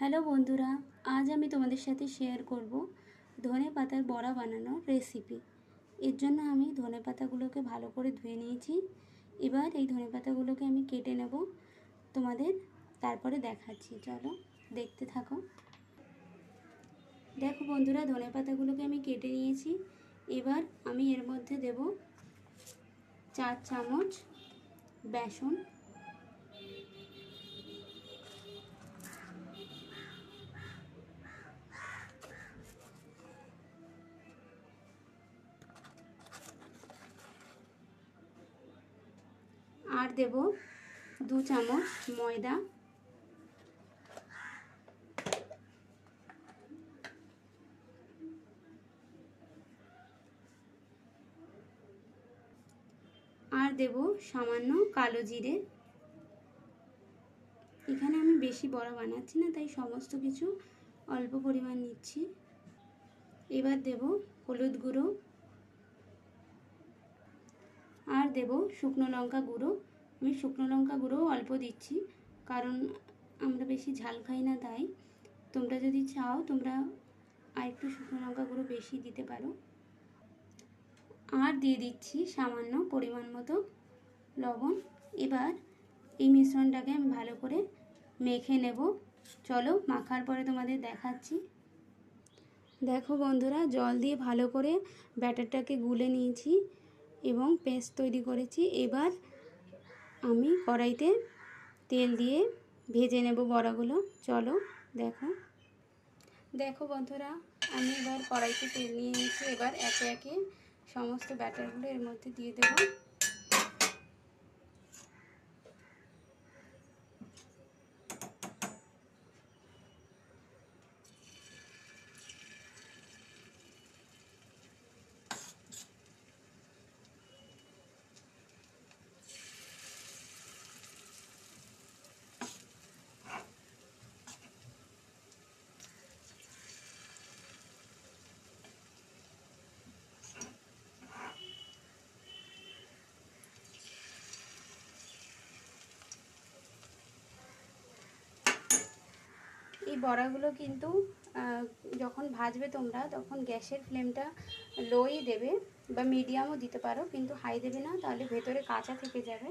Hello বন্ধুরা, আজ আমি তোমাদের সাথে শেয়ার করব ধনে পাতার বড়া বানানোর রেসিপি এর জন্য আমি ধনে পাতাগুলোকে ভালো করে ধুয়ে নিয়েছি। এবার এই ধনে পাতাগুলোকে আমি কেটে নেব তোমাদের, তারপরে দেখাচ্ছি। চলো, দেখতে থাকো। দেখো বন্ধুরা, ধনে পাতাগুলোকে আমি কেটে নিয়েছি। এবার আমি এর মধ্যে দেব চার চামচ বেসন আর দেব দু চামচ ময়দা। আর দেব সামান্য কালো জিরে। এখানে আমি বেশি বড়া বানাচ্ছি না, তাই সমস্ত কিছু অল্প পরিমাণ নিচ্ছি। এবার দেব হলুদ গুঁড়ো। আর দেব শুকনো লঙ্কা গুঁড়ো। আমি শুকনো লঙ্কা গুঁড়ো অল্প দিচ্ছি, কারণ আমরা বেশি ঝাল খাই না তাই। তোমরা যদি চাও, তোমরা আর একটু শুকনো লঙ্কা গুঁড়ো বেশি দিতে পারো। আর দিয়ে দিচ্ছি সামান্য পরিমাণ মতো লবণ। এবার এই মিশ্রণটাকে আমি ভালো করে মেখে নেব। চলো, মাখার পরে তোমাদের দেখাচ্ছি। দেখো বন্ধুরা, জল দিয়ে ভালো করে ব্যাটারটাকে গুলে নিয়েছি এবং পেস্ট তৈরি করেছি। এবার আমি কড়াইতে তেল দিয়ে ভেজে নেব বড়াগুলো। চলো, দেখো। দেখো বন্ধুরা, আমি এবার কড়াইতে তেল নিয়ে নিয়েছি। এবার একে একে সমস্ত ব্যাটারগুলো এর মধ্যে দিয়ে দেবো। বড়াগুলো কিন্তু যখন ভাজবে তোমরা, তখন গ্যাসের ফ্লেমটা লোই দেবে বা মিডিয়ামও দিতে পারো, কিন্তু হাই দেবে না, তাহলে ভেতরে কাঁচা থেকে যাবে।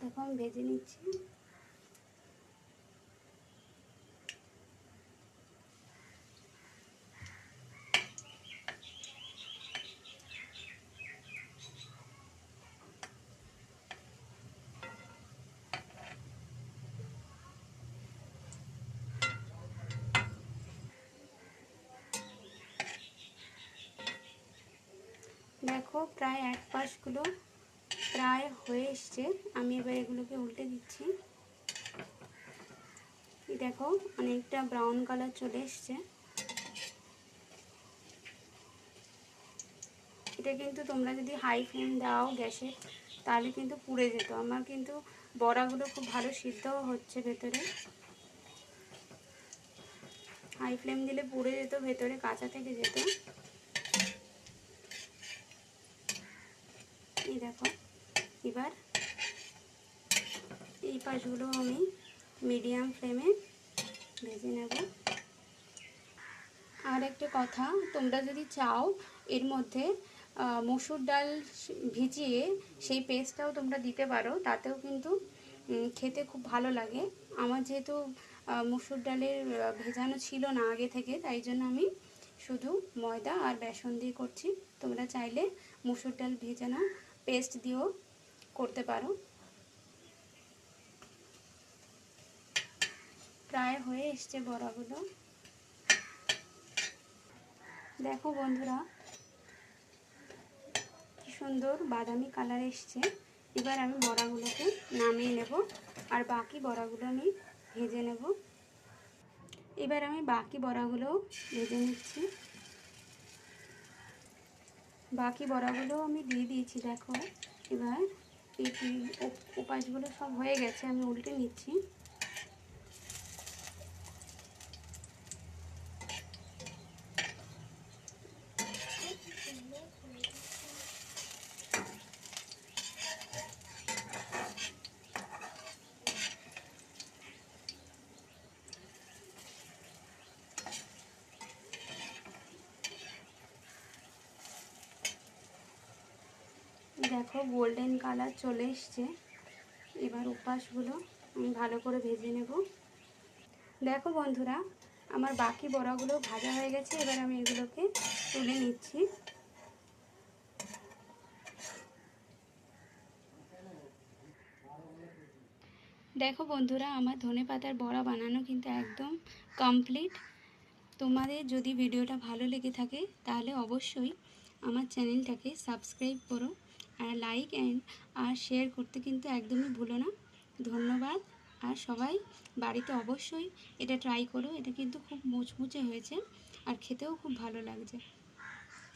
তখন ভেজে নিচ্ছি। দেখো, প্রায় এক পাশগুলো প্রায় হয়ে এসছে। আমি এবার এগুলোকে উল্টে দিচ্ছি। দেখো, অনেকটা ব্রাউন কালার চলে এসছে। এটা কিন্তু তোমরা যদি হাই ফ্লেম দাও গ্যাসে, তাহলে কিন্তু পুড়ে যেত। আমার কিন্তু বড়াগুলো খুব ভালো সিদ্ধও হচ্ছে ভেতরে। হাই ফ্লেম দিলে পুড়ে যেত, ভেতরে কাঁচা থেকে যেত। এই দেখো, এবার এই পাশগুলো আমি মিডিয়াম ফ্লেমে ভেজে নেব। আর একটা কথা, তোমরা যদি চাও এর মধ্যে মসুর ডাল ভিজিয়ে সেই পেস্টটাও তোমরা দিতে পারো, তাতেও কিন্তু খেতে খুব ভালো লাগে। আমার যেহেতু মসুর ডালের ভেজানো ছিল না আগে থেকে, তাই জন্য আমি শুধু ময়দা আর বেসন দিয়ে করছি। তোমরা চাইলে মসুর ডাল ভেজানো পেস্ট দিয়েও করতে পারো। প্রায় হয়ে এসছে বড়াগুলো। দেখো বন্ধুরা, কি সুন্দর বাদামি কালার এসছে। এবার আমি বড়াগুলোকে নামিয়ে নেব আর বাকি বড়াগুলো আমি ভেজে নেব। এবার আমি বাকি বড়াগুলো ভেজে নিচ্ছি। বাকি বড়াগুলো আমি দিয়ে দিয়েছি, দেখো। এবার এই উপাসগুলো সব হয়ে গেছে, আমি উল্টে নিচ্ছি। দেখো গোল্ডেন কালার চলে এসছে। এবার উপাসগুলো আমি ভালো করে ভেজে নেব। দেখো বন্ধুরা, আমার বাকি বড়াগুলো ভাজা হয়ে গেছে, এবার আমি এগুলোকে তুলে নিচ্ছি। দেখো বন্ধুরা, আমার ধনে পাতার বড়া বানানো কিন্তু একদম কমপ্লিট তোমাদের যদি ভিডিওটা ভালো লেগে থাকে, তাহলে অবশ্যই আমার চ্যানেলটাকে সাবস্ক্রাইব করো। লাইক অ্যান্ড আর শেয়ার করতে কিন্তু একদমই ভুলো না। ধন্যবাদ। আর সবাই বাড়িতে অবশ্যই এটা ট্রাই করো, এটা কিন্তু খুব মুচমুচে হয়েছে। আর খেতেও খুব ভালো লাগছে।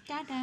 টাটা।